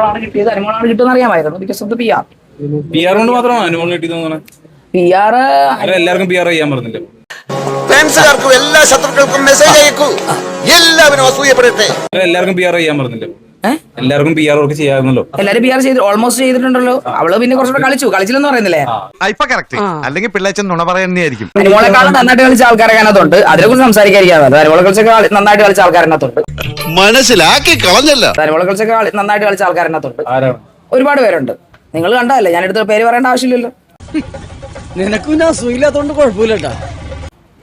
അനുമോളാണ് കിട്ടിയത് അനുമോളാണ് കിട്ടുമെന്ന് അറിയാമായിരുന്നു. Because of the P R P R കൊണ്ട് മാത്രമാണ് അനുമോൾ കിട്ടിയത് പി ആർ അല്ല എല്ലാവർക്കും പി ആർ ചെയ്യാൻ പറഞ്ഞില്ല. ഫാൻസുകാർക്കും എല്ലാ ശത്രുക്കൾക്കും മെസ്സേജ് അയക്കൂ. എല്ലാവരും അസൂയപ്പെടട്ടെ. എല്ലാവർക്കും പി ആർ ചെയ്യാൻ പറഞ്ഞില്ല. എല്ലാവർക്കും പി ആർ വർക്ക് ചെയ്യാറുന്നല്ലോ എല്ലാരും പി ആർ ചെയ്ത് ഓൾമോസ്റ്റ് ചെയ്തിട്ടുണ്ടല്ലോ. അവൾ പിന്നെ കുറച്ചുകൂടെ കളിച്ചു. കളിച്ചില്ലെന്ന് പറയുന്നില്ലേ? അല്ലെങ്കിൽ പിള്ളേച്ചൻ നുണ പറയുന്നതായിരിക്കും അനുമോളെക്കാളും നന്നായിട്ട് കളിച്ച ആൾക്കാരെ അതിനകത്തുണ്ട് അതിനെ കുറിച്ച് സംസാരിക്കാതിരിക്കാതെ. അനുമോളെ കളിച്ചൊക്കെ നന്നായിട്ട് കളിച്ച ആൾക്കാരനകത്തുണ്ട് മനസ്സിലാക്കി കളഞ്ഞല്ല. അനുമോളെ കളിച്ചൊക്കെ നന്നായിട്ട് കളിച്ച ആൾക്കാരനകത്തുണ്ട് ആരാണ് ഒരുപാട് പേരുണ്ട്. നിങ്ങൾ കണ്ടതല്ലേ? ഞാൻ എടുത്ത പേര് പറയേണ്ട ആവശ്യമില്ലല്ലോ. നിനക്കും ഞാൻ സുഖമില്ലാത്തോണ്ട് കുഴപ്പമില്ലട്ടാ.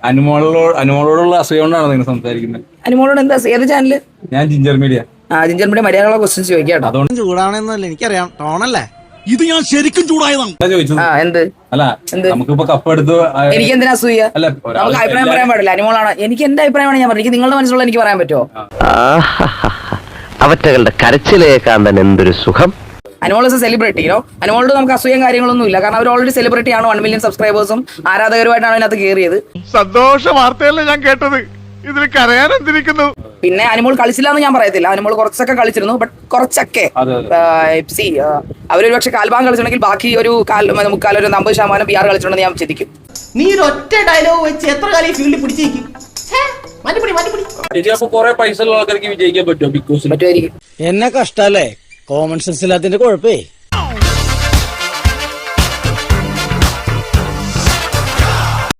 അനുമോളോട് അനുമോളോടുള്ള അസുഖം കൊണ്ടാണ് നിങ്ങൾ സംസാരിക്കുന്നത്? അനുമോളോട് എന്താ ഏത് ചാനൽ ഞാൻ ജിഞ്ചർ മീഡിയ ക്വസ്റ്റ്യൻസ് ചോദിക്കാം കേട്ടോ. അതുകൊണ്ട് ചൂടാണെന്നല്ല എനിക്കറിയാം. ടോണല്ലേ? ഇത് ഞാൻ ശരിക്കും ചൂടായതാണ്. ചോദിച്ചത്? ആ എന്ത്? അല്ല എന്ത്? നമുക്കിപ്പോ കപ്പ് എടുത്ത് ആ, എനിക്ക് എന്തിനാ അസൂയ? അല്ല, നമുക്ക് അഭിപ്രായം പറയാൻ പാടില്ല. അനുമോളാണ്? എനിക്ക് എന്റെ അഭിപ്രായമാണ് ഞാൻ പറഞ്ഞത് എനിക്ക് നിങ്ങളുടെ മനസ്സിലുള്ള എനിക്ക് പറയാൻ പറ്റുമോ? അവറ്റകളുടെ കരച്ചിലേക്കാൻ തന്നെ എന്തൊരു സുഖം. അനുമോൾ ഇസ് എ സെലിബ്രിറ്റി യോ അനുമോളോട് നമുക്ക് അസൂയം കാര്യങ്ങളൊന്നും ഇല്ല കാരണം അവർ ഓൾറെഡി സെലിബ്രിറ്റി ആണ്. വൺ മില്യൺ സബ്സ്ക്രൈബേഴ്സും ആരാധകരുമായിട്ടാണ് അതിനകത്ത് കയറിയത് സന്തോഷ വാർത്തയല്ലേ ഞാൻ കേട്ടത്. ഇതിൽ കരയാൻ എന്തിരിക്കുന്നു? പിന്നെ അനുമോൾ കളിച്ചില്ല എന്ന് ഞാൻ പറയത്തില്ല. അനുമോൾ കുറച്ചൊക്കെ കളിച്ചിരുന്നു ബട്ട് കുറച്ചൊക്കെ. സി അവരൊരു പക്ഷെ കാൽഭാഗം കളിച്ചിട്ടുണ്ടെങ്കിൽ ബാക്കി ഒരു കാൽ മുക്കാൽ ഒരു അമ്പത് ശതമാനം പി ആർ കളിച്ചിട്ടുണ്ടെന്ന് ഞാൻ ചിന്തിക്കും നീ ഒരു ഒറ്റ ഡയലോഗ് വെച്ച് എത്ര കാലം ഫീൽഡിൽ പിടിച്ചേക്കും പൈസ ഉള്ള ആൾക്കാർക്ക് വിജയിക്കാൻ പറ്റുമോ? ബിഗ് ബോസിൽ പറ്റുമായിരിക്കും. എന്നെ കഷ്ടല്ലേ? Common sense ഇല്ലാത്തതിന്റെ കുഴപ്പേ.